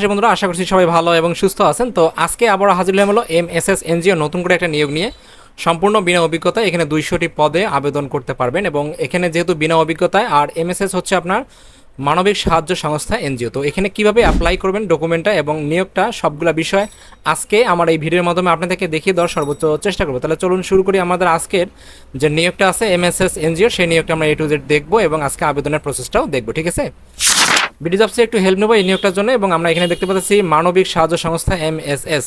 প্রত্যাশী বন্ধুরা, আশা করছি সবাই ভালো এবং সুস্থ আছেন। তো আজকে আবার হাজির হয়ে হলো এম এস এস এনজিও নতুন করে একটা নিয়োগ নিয়ে। সম্পূর্ণ বিনা অভিজ্ঞতায় এখানে দুইশোটি পদে আবেদন করতে পারবেন এবং এখানে যেহেতু বিনা অভিজ্ঞতায়, আর এমএসএস হচ্ছে আপনার মানবিক সাহায্য সংস্থা এনজিও। তো এখানে কীভাবে অ্যাপ্লাই করবেন ডকুমেন্টটা এবং নিয়োগটা, সবগুলা বিষয় আজকে আমার এই ভিডিওর মাধ্যমে আপনাদেরকে দেখিয়ে দেওয়ার সর্বোচ্চ চেষ্টা করব। তাহলে চলুন শুরু করি আমাদের আজকের যে নিয়োগটা আছে এমএসএস এনজিও, সেই নিয়োগটা আমরা এ টু জেড দেখব এবং আজকে আবেদনের প্রসেসটাও দেখব, ঠিক আছে? বিডি একটু হেল্প নেব এই নিয়োগটার জন্য এবং আমরা এখানে দেখতে পাচ্ছি মানবিক সাহায্য সংস্থা এম এস এস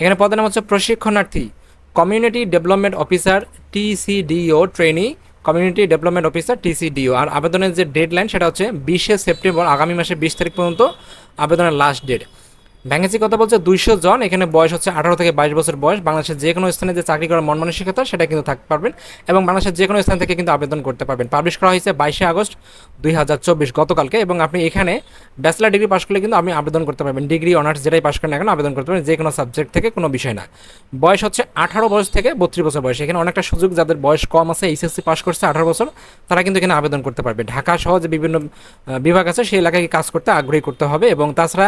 এখানে পদের নাম হচ্ছে প্রশিক্ষণার্থী community development officer TCDO trainee community development officer TCDO আর আবেদনের যে ডেডলাইন সেটা হচ্ছে বিশে সেপ্টেম্বর আগামী মাসে বিশ তারিখ পর্যন্ত, আবেদনের লাস্ট ডেট ভ্যাকেন্সি কথা বলছে দুইশো জন, এখানে বয়স হচ্ছে আঠারো থেকে বাইশ বছর বয়স। বাংলাদেশের যে কোনো স্থানে যে চাকরি করার মন মানসিকতা, সেটা কিন্তু থাকতে পারবেন এবং বাংলাদেশের যে কোনো স্থান থেকে কিন্তু আবেদন করতে পারবেন। পাবলিশ করা হয়েছে বাইশে আগস্ট দুই হাজার চব্বিশ, গতকালকে এবং আপনি এখানে ব্যাচেলার ডিগ্রি পাশ করলে কিন্তু আপনি আবেদন করতে পারবেন। ডিগ্রি, অনার্স যেটাই পাশ করেন এখন আবেদন করতে পারবেন। যে কোনো সাবজেক্ট থেকে কোনো বিষয় না। বয়স হচ্ছে আঠারো বয়স থেকে বত্রিশ বছর বয়স। এখানে অনেকটা সুযোগ যাদের বয়স কম আছে, এইচএসসি পাশ করছে আঠারো বছর, তারা কিন্তু এখানে আবেদন করতে পারবে। ঢাকা সহ যে বিভিন্ন বিভাগ আছে, সেই এলাকায় কাজ করতে আগ্রহী করতে হবে এবং তাছাড়া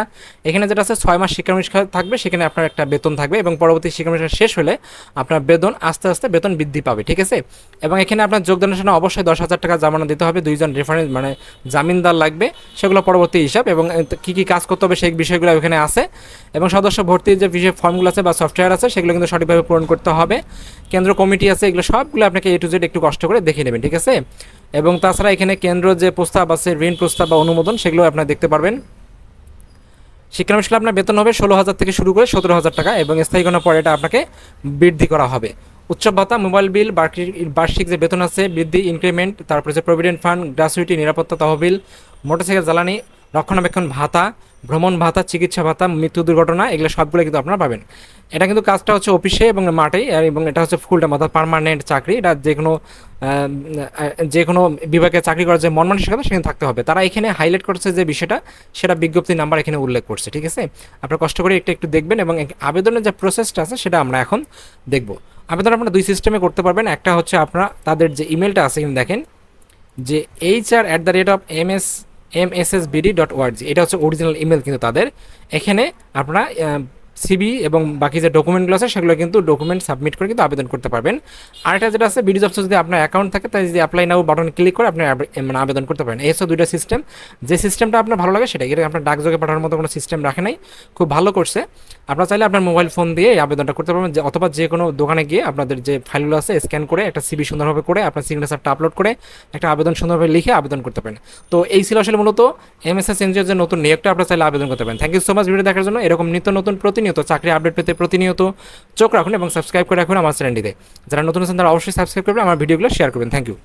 এখানে যেটা আছে ছয় মাস শিক্ষা অনুষ্ঠান থাকবে, সেখানে আপনার একটা বেতন থাকবে এবং পরবর্তী শিক্ষা অনুষ্ঠান শেষ হলে আপনার বেতন আস্তে আস্তে বেতন বৃদ্ধি পাবে, ঠিক আছে? এবং এখানে আপনার যোগদানের সময় অবশ্যই দশ হাজার টাকা জামানো দিতে হবে, দুইজন রেফারেন্স মানে জামিনদার লাগবে, সেগুলো পরবর্তী হিসাব এবং কী কী কাজ করতে হবে সেই বিষয়গুলো এখানে আছে। এবং সদস্য ভর্তির যে বিষয় ফর্মগুলো আছে বা সফটওয়্যার আছে, সেগুলো কিন্তু সঠিকভাবে পূরণ করতে হবে। কেন্দ্র কমিটি আছে, এগুলো সবগুলো আপনাকে এ টু জেড একটু কষ্ট করে দেখে নেবেন, ঠিক আছে? এবং তাছাড়া এখানে কেন্দ্র যে প্রস্তাব আছে, ঋণ প্রস্তাব বা অনুমোদন, সেগুলো আপনারা দেখতে পারবেন। শিক্ষানবিশালে আপনার বেতন হবে ষোলো হাজার থেকে শুরু করে সতেরো হাজার টাকা এবং স্থায়ী কোনো পরে এটা আপনাকে বৃদ্ধি করা হবে। উৎসব ভাতা, মোবাইল বিল, বার্ষিক যে বেতন আছে, বৃদ্ধি, ইনক্রিমেন্ট, তারপরে যে প্রভিডেন্ট ফান্ড গ্রাসুইটি নিরাপত্তা তহবিল, মোটরসাইকেল, জ্বালানি রক্ষণাবেক্ষণ ভাতা, ভ্রমণ ভাতা, চিকিৎসা ভাতা, মৃত্যু দুর্ঘটনা, এগুলো সবগুলো কিন্তু আপনারা পাবেন। এটা কিন্তু কাজটা হচ্ছে অফিসে এবং মাঠে এবং এটা হচ্ছে ফুল টাইম অর্থাৎ পারমানেন্ট চাকরি। এটা যে কোনো যে কোনো বিভাগে চাকরি করার যে মন মানসিকতা সেখানে থাকতে হবে। তারা এখানে হাইলাইট করছে যে বিষয়টা, সেটা বিজ্ঞপ্তি নাম্বার এখানে উল্লেখ করছে, ঠিক আছে? আপনারা কষ্ট করে একটু একটু দেখবেন এবং আবেদনের যে প্রসেসটা আছে, সেটা আমরা এখন দেখব। আবেদন আপনারা দুই সিস্টেমে করতে পারবেন। একটা হচ্ছে আপনারা, তাদের যে ইমেলটা আছে দেখেন, যে H R at the rate of M S M S S BD dot ওয়ার্জি এটা হচ্ছে অরিজিনাল ইমেল কিন্তু তাদের। এখানে আপনারা সিবি এবং বাকি যে ডকুমেন্টগুলো আছে, সেগুলো কিন্তু ডকুমেন্ট সাবমিট করে কিন্তু আবেদন করতে পারবেন। আর একটা যেটা আছে বিডি জবসে যদি আপনার অ্যাকাউন্ট থাকে তাই যদি অ্যাপ্লাই নাও বাটন ক্লিক করে আপনি মানে আবেদন করতে পারেন। এই হচ্ছে দুইটা সিস্টেম যে সিস্টেমটা আপনার ভালো লাগে, সেটা এটা আপনার ডাকযোগে পাঠানোর মতো কোনো সিস্টেম রাখে নাই। খুব ভালো করছে। আপনারা চাইলে আপনার মোবাইল ফোন দিয়ে আবেদনটা করতে পারবেন। যে অথবা যে কোনো দোকানে গিয়ে আপনাদের যে ফাইলগুলো আছে স্ক্যান করে একটা সিবি সুন্দরভাবে করে আপনার সিগনেচারটা আপলোড করে একটা আবেদন সুন্দরভাবে লিখে আবেদন করতে পারেন। তো এই ছিল আসলে মূলত এমএসএস এনজিওর যে নতুন নিয়োগটা, আপনারা চাইলে আবেদন করতে পারেন। Thank you so much video দেখার জন্য এরকম নিত্য নতুন প্রতিনিয়ত চাকরি আপডেট পেতে প্রতিনিয়ত চোখ রাখুন এবং সাবস্ক্রাইব করে রাখুন আমার চ্যানেলটিতে। যারা নতুন আছেন তারা অবশ্যই সাবস্ক্রাইব করবেন, আমার ভিডিওগুলো শেয়ার করবেন। Thank you